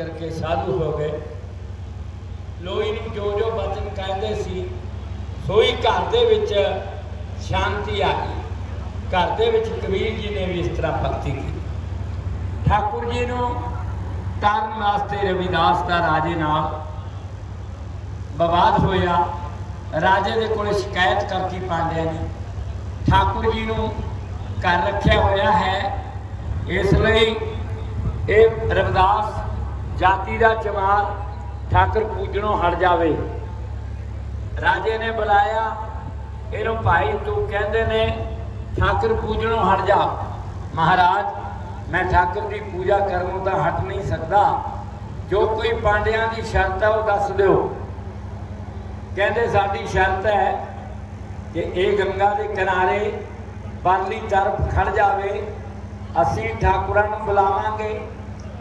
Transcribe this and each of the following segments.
ਕਰਕੇ ਸਾਧੂ ਹੋ ਗਏ। ਲੋਈ ਨੂੰ ਜੋ ਜੋ ਬਚਨ ਕਹਿੰਦੇ ਸੀ, ਸੋਈ ਘਰ ਦੇ ਵਿੱਚ ਸ਼ਾਂਤੀ ਆ ਗਈ। ਘਰ ਦੇ ਵਿੱਚ ਕਬੀਰ ਜੀ ਨੇ ਵੀ ਇਸ ਤਰ੍ਹਾਂ ਭਗਤੀ ਕੀਤੀ। ਠਾਕੁਰ ਜੀ ਨੂੰ ਤਾਰਨ ਵਾਸਤੇ ਰਵਿਦਾਸ ਦਾ ਰਾਜੇ ਨਾਲ ਵਿਵਾਦ ਹੋਇਆ। ਰਾਜੇ ਦੇ ਕੋਲ ਸ਼ਿਕਾਇਤ ਕਰਤੀ ਪਾਂਡਿਆਂ ਨੇ ਠਾਕੁਰ ਜੀ ਨੂੰ ਘਰ ਰੱਖਿਆ ਹੋਇਆ ਹੈ। ਇਸ ਲਈ ਇਹ ਰਵਿਦਾਸ ਜਾਤੀ ਦਾ ਜਮਾਲ ਠਾਕੁਰ ਪੂਜਣੋਂ ਹਟ ਜਾਵੇ। ਰਾਜੇ ਨੇ ਬੁਲਾਇਆ, ਇਹਨੂੰ ਭਾਈ ਤੂੰ ਕਹਿੰਦੇ ਨੇ, ਠਾਕੁਰ ਪੂਜਣੋਂ ਹਟ ਜਾ। ਮਹਾਰਾਜ, ਮੈਂ ਠਾਕੁਰ ਦੀ ਪੂਜਾ ਕਰਨ ਤਾਂ ਹਟ ਨਹੀਂ ਸਕਦਾ। ਜੋ ਕੋਈ ਪਾਂਡਿਆਂ ਦੀ ਸ਼ਰਤ ਹੈ, ਉਹ ਦੱਸ ਦਿਓ। ਕਹਿੰਦੇ, ਸਾਡੀ ਸ਼ਰਤ ਹੈ ਕਿ ਇਹ ਗੰਗਾ ਦੇ ਕਿਨਾਰੇ ਪਰਲੀ ਤਰਫ ਖੜ ਜਾਵੇ। ਅਸੀਂ ਠਾਕੁਰਾਂ ਨੂੰ ਬੁਲਾਵਾਂਗੇ।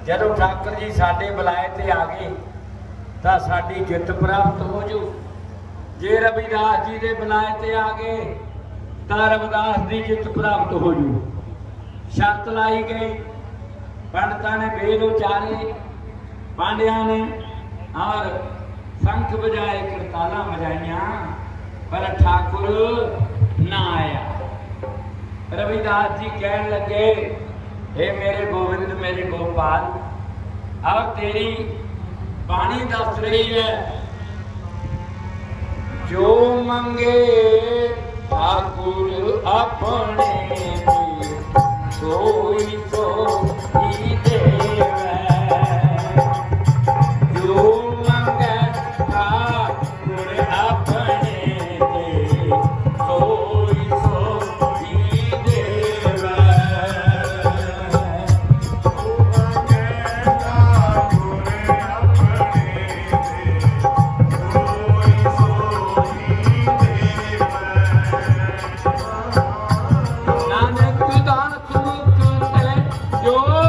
ਜਦੋਂ ਠਾਕੁਰ ਜੀ ਸਾਡੇ ਬੁਲਾਏ ਤੇ ਆ ਗਏ, ਤਾਂ ਸਾਡੀ ਜਿੱਤ ਪ੍ਰਾਪਤ ਹੋ ਜੂ। ਜੇ ਰਵਿਦਾਸ ਜੀ ਦੇ ਬੁਲਾਏ ਤੇ ਆ ਗਏ, ਤਾਂ ਰਵਿਦਾਸ ਦੀ ਜਿੱਤ ਪ੍ਰਾਪਤ ਹੋ ਜੂ। ਸ਼ਰਤ ਲਾਈ ਗਈ, ਪੰਡਤਾਂ ਨੇ ਵੇਦ ਉਚਾਰੇ, ਪਾਂਡਿਆਂ ਨੇ ਔਰ ਸ਼ੰਖ ਵਜਾਏ, ਕਰਤਾਲਾਂ ਵਜਾਈਆਂ, ਪਰ ਠਾਕੁਰ ਨਾ ਆਇਆ। ਰਵਿਦਾਸ ਜੀ ਕਹਿਣ ਲੱਗੇ ਇਹ ਮੇਰੇ ਗੋਬਿੰਦ, ਮੇਰੇ ਗੋਪਾਲ, ਆਹ ਤੇਰੀ ਬਾਣੀ ਦੱਸ ਰਹੀ ਹੈ, ਜੋ ਮੰਗੇ ਠਾਕੁਰ ਆਪਣੇ ਦੀ ਸੋਈ ਸੋਈ ਦੇਵੈ ਤੇ